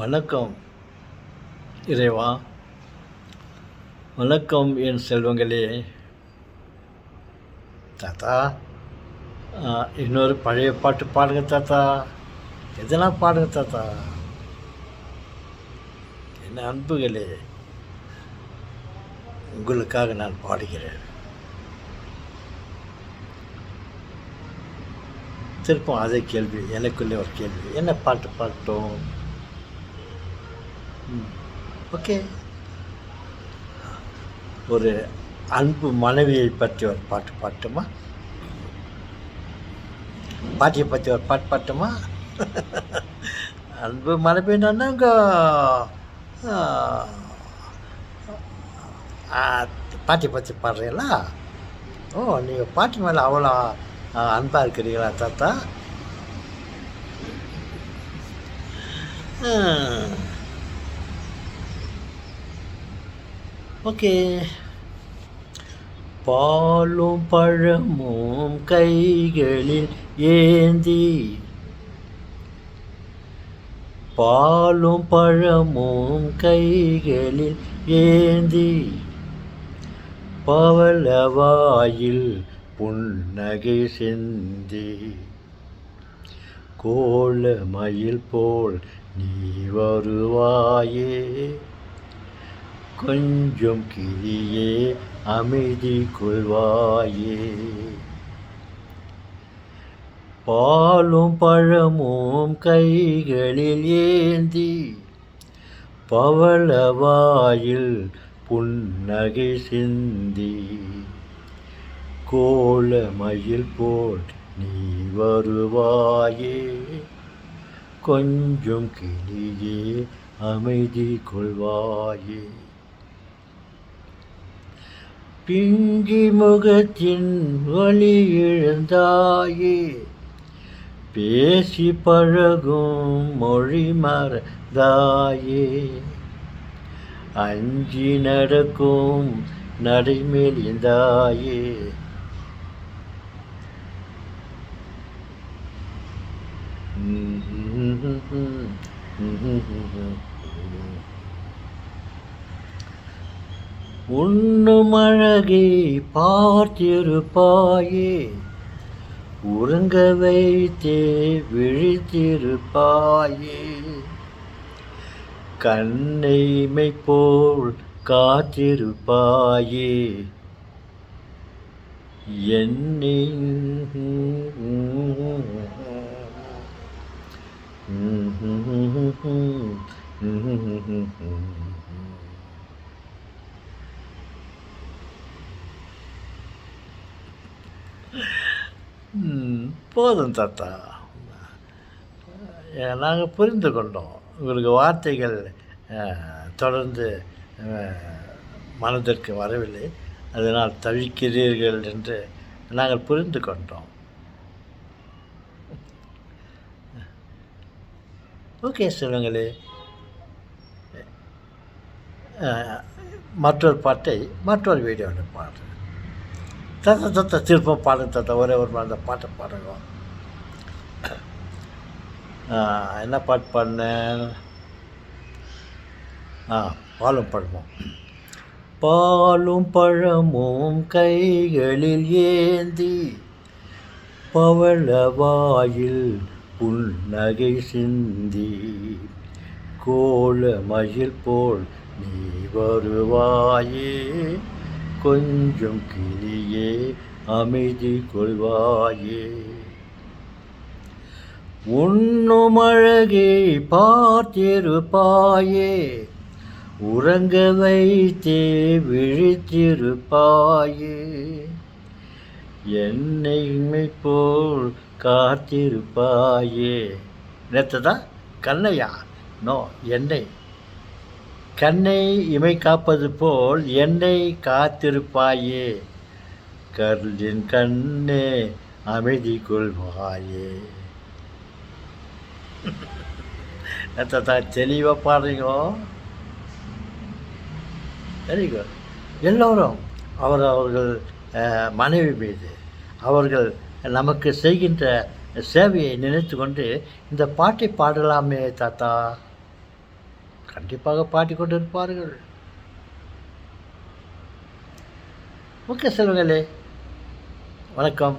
வணக்கம் இறைவா. வணக்கம் என் செல்வங்களே. தாத்தா இன்னொரு பழைய பாட்டு பாடுங்க தாத்தா. எதனா பாடுங்க தாத்தா. என்ன அன்புகளே உங்களுக்காக நான் பாடுகிறேன். திருப்பம் அதே கேள்வி எனக்குள்ளே ஒரு கேள்வி. என்ன பாட்டு பாடட்டும் ஓகே. ஒரு அன்பு மனைவியை பற்றி ஒரு பாட்டு பாட்டுமா? பாட்டியை பற்றி ஒரு பாட்டு பாட்டுமா? அன்பு மனைவினாங்க பாட்டி பற்றி பாடுறீங்களா? ஓ நீங்கள் பாட்டி மேலே அவ்வளோ அன்பாக இருக்கிறீங்களா தாத்தா? ஓகே. பாலும் பழமும் கைகளில் ஏந்தி. பாலும் பழமும் கைகளில் ஏந்தி. பவளவாயில் புன்னகை சிந்தி. கோலமயில் போல் நீ வருவாயே. கொஞ்சம் கிளியே அமைதி கொள்வாயே. பாலும் பழமும் கைகளில் ஏந்தி பவளவாயில் புன்னகை சிந்தி. கோலமயில் போல் நீ வருவாயே கொஞ்சம் கிளியே அமைதி கொள்வாயே. பிங்கி முகத்தின் ஒளி இழந்தாயே பேசி பழகும் மொழி மறந்தாயே. அஞ்சி நடக்கும் நடைமேலிந்தாயே Mm-hmm. உண்ணும் அழகே பார்த்திருப்பாயே உறங்க வைத்தே விழித்திருப்பாயே கண்ணைமை போல் காத்திருப்பாயே என்னை ம், போதும் தாத்தா. நாங்கள் புரிந்து கொண்டோம். உங்களுக்கு வார்த்தைகள் தொடர்ந்து மனதிற்கு வரவில்லை. அதனால் தவிக்கிறீர்கள் என்று நாங்கள் புரிந்து கொண்டோம். ஓகே சொல்லுங்களே மற்றொரு பாட்டை மற்றொரு வீடியோவில் பாடுறேன் தத்த தத்த திருப்பம் பாடுங்க தத்த. ஒரே ஒரு அந்த பாட்டை பாடுங்க. ஆ, என்ன பாட்டு பாடினேன்? ஆ பாலும் பழமும். பாலும் பழமும் கைகளில் ஏந்தி பவளவாயில் புன்னகை சிந்தி கோலமயில் போல் நீ வருவாயே. கொஞ்சம் கிளியே அமைதி கொள்வாயே. உண்ணும் அழகே பார்த்திருப்பாயே. உறங்க வைத்தே விழித்திருப்பாயே. என்னை போல் காத்திருப்பாயே. நேற்றுதா கண்ணையா? நோ என்னை. கண்ணை இமை காப்பது போல் என்னை காத்திருப்பாயே. கருளின் கண்ணே அமைதி கொள்வாயே. நேற்றதா தெளிவாக பாடுறீங்களோ வெரி குட் எல்லோரும் அவர் அவர்கள் மனைவி மீது அவர்கள் நமக்கு செய்கின்ற சேவையை நினைத்து கொண்டு இந்த பாட்டை பாடலாமே தாத்தா. கண்டிப்பாக பாடிக்கொண்டு இருப்பார்கள் ஓகே செல்வங்களே வணக்கம்.